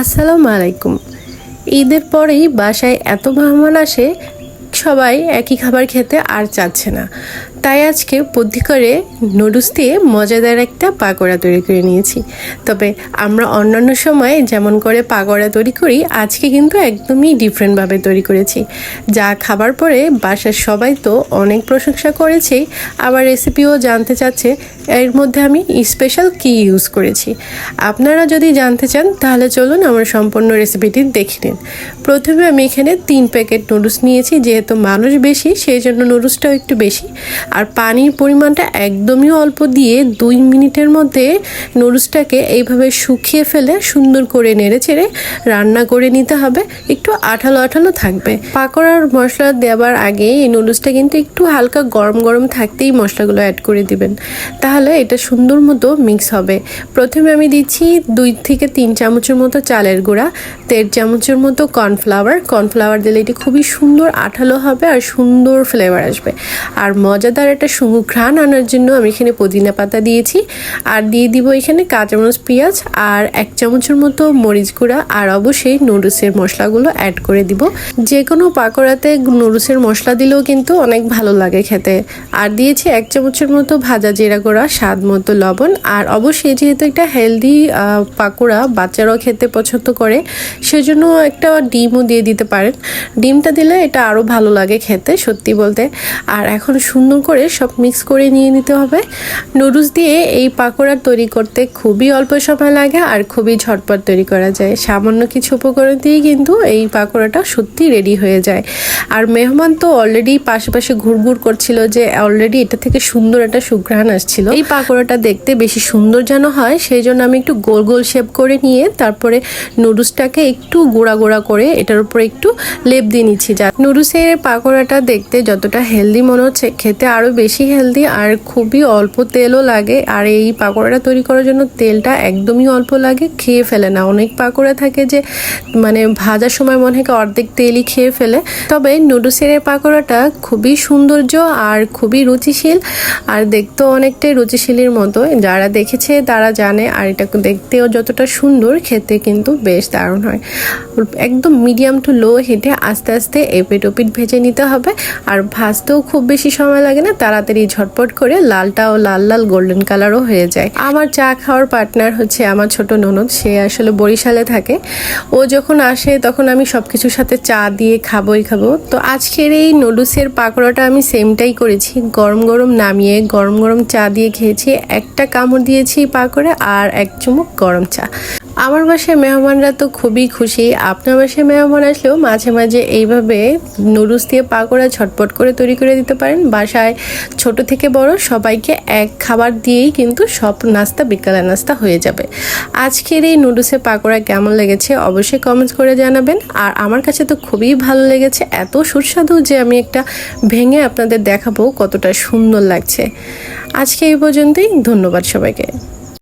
আসসালামু আলাইকুম। ঈদের পরেই বাসায় এত মেহমান আসে, সবাই একই খাবার খেতে আর চাচ্ছে না। তাই আজকে বুদ্ধি করে নুডলস দিয়ে মজাদার একটা পাকোড়া তৈরি করে নিয়েছি। তবে আমরা অন্যান্য সময় যেমন করে পাকোড়া তৈরি করি, আজকে কিন্তু একদমই ডিফারেন্টভাবে তৈরি করেছি। যা খাবার পরে বাসার সবাই তো অনেক প্রশংসা করেছেই আবার রেসিপিও জানতে চাচ্ছে, এর মধ্যে আমি স্পেশাল কি ইউজ করেছি। আপনারা যদি জানতে চান, তাহলে চলুন আমার সম্পূর্ণ রেসিপিটি দেখে নিন। প্রথমে আমি এখানে তিন প্যাকেট নুডলস নিয়েছি, যেহেতু মানুষ বেশি, সেই জন্য নুডলসটাও একটু বেশি। আর পানির পরিমাণটা একদমই অল্প দিয়ে দুই মিনিটের মধ্যে নুডলসটাকে এইভাবে শুকিয়ে ফেলে সুন্দর করে নেড়ে চেড়ে রান্না করে নিতে হবে। একটু আঠালো আঠালো থাকবে। পাকোড়ার মশলা দেওয়ার আগে এই নুডলসটা কিন্তু একটু হালকা গরম গরম থাকতেই মশলাগুলো অ্যাড করে দিবেন। তাহলে এটা সুন্দর মতো মিক্স হবে। প্রথমে আমি দিচ্ছি দুই থেকে তিন চামচের মতো চালের গুঁড়া, দেড় চামচের মতো কর্নফ্লাওয়ার। কর্নফ্লাওয়ার দিলে এটি খুবই সুন্দর আঠালো হবে আর সুন্দর ফ্লেভার আসবে। আর মজাদার একটা সুঙ্গু ঘ্রাণ আনার জন্য আমি এখানে পুদিনা পাতা দিয়েছি। আর দিয়ে দিব এখানে কাঁচামরিচ, পেঁয়াজ আর এক চামচের মতো মরিচ গুঁড়া। আর অবশ্যই নুডলসের মশলাগুলো অ্যাড করে দিব। যে কোনো পাকোড়াতে নুডলসের মশলা দিলেও কিন্তু অনেক ভালো লাগে খেতে। আর দিয়েছি এক চামচের মতো ভাজা জিরা গুঁড়া, স্বাদ মতো লবণ। আর অবশ্যই যেহেতু একটা হেলদি পাকোড়া, বাচ্চারাও খেতে পছন্দ করে, সেজন্য একটা ডিমও দিয়ে দিতে পারেন। ডিমটা দিলে এটা আরও ভালো লাগে খেতে, সত্যি বলতে। আর এখন সুন্দর সব মিক্স করে নিয়ে নিতে হবে। নুডলস দিয়ে এই পাকোড়া তৈরি করতে খুবই অল্প সময় লাগে আর খুবই ঝটপট তৈরি করা যায়। সামান্য কিছু উপকরণ দিয়েই কিন্তু এই পাকোড়াটা সত্যি রেডি হয়ে যায়। আর মেহমান তো অলরেডি পাশাপাশি ঘুরঘুর করছিল যে অলরেডি এটা থেকে সুন্দর একটা সুঘ্রাণ আসছিল। এই পাকোড়াটা দেখতে বেশি সুন্দর যেন হয়, সেই জন্য আমি একটু গোল গোল শেপ করে নিয়ে তারপরে নুডলসটাকে একটু গোড়া গোড়া করে এটার উপর একটু লেপ দিয়ে নিচ্ছি। যা নুডলসের পাকোড়াটা দেখতে যতটা হেলদি মনে হচ্ছে, খেতে আরও বেশি হেলদি আর খুবই অল্প তেলও লাগে। আর এই পাকোড়াটা তৈরি করার জন্য তেলটা একদমই অল্প লাগে, খেয়ে ফেলে না। অনেক পাকোড়া থাকে যে মানে ভাজার সময় মনে হয় অর্ধেক তেলই খেয়ে ফেলে। তবে নুডলসের এই পাকোড়াটা খুবই সৌন্দর্য আর খুবই রুচিশীল। আর দেখতেও অনেকটাই রুচিশীলের মতো। যারা দেখেছে তারা জানে আর এটা দেখতেও যতটা সুন্দর, খেতে কিন্তু বেশ দারুণ হয়। একদম মিডিয়াম টু লো হিটে আস্তে আস্তে এপিট ওপিট ভেজে নিতে হবে। আর ভাজতেও খুব বেশি সময় লাগে না, তাড়াতাড়ি ঝটপট করে লালটা ও লাল লাল গোল্ডেন কালারও হয়ে যায়। আমার চা খাওয়ার পার্টনার হচ্ছে আমার ছোট ননদ, সে আসলে বরিশালে থাকে। ও যখন আসে তখন আমি সব কিছুর সাথে চা দিয়ে খাবোই খাব। তো আজকের এই নুডলসের পাকোড়াটা আমি সেমটাই করেছি। গরম গরম নামিয়ে, গরম গরম চা দিয়ে খেয়েছি। একটা কামড় দিয়েছি পাকোড়া আর এক চুমুক গরম চা। আমার বাসায় মেহমানরা তো খুবই খুশি। আপনার বাসায় মেহমান আসলেও মাঝে মাঝে এইভাবে নুডলস দিয়ে পাকোড়া ঝটপট করে তৈরি করে দিতে পারেন। বাসায় ছোট থেকে বড় সবাইকে এক খাবার দিয়েই কিন্তু সব নাস্তা বিকালের নাস্তা হয়ে যাবে। আজকের এই নুডলসের পাকোড়া কেমন লেগেছে অবশ্যই কমেন্টস করে জানাবেন। আর আমার কাছে তো খুবই ভালো লেগেছে, এত সুস্বাদু যে আমি একটা ভেঙে আপনাদের দেখাবো কতটা সুন্দর লাগছে। আজকে এই পর্যন্তই, ধন্যবাদ সবাইকে।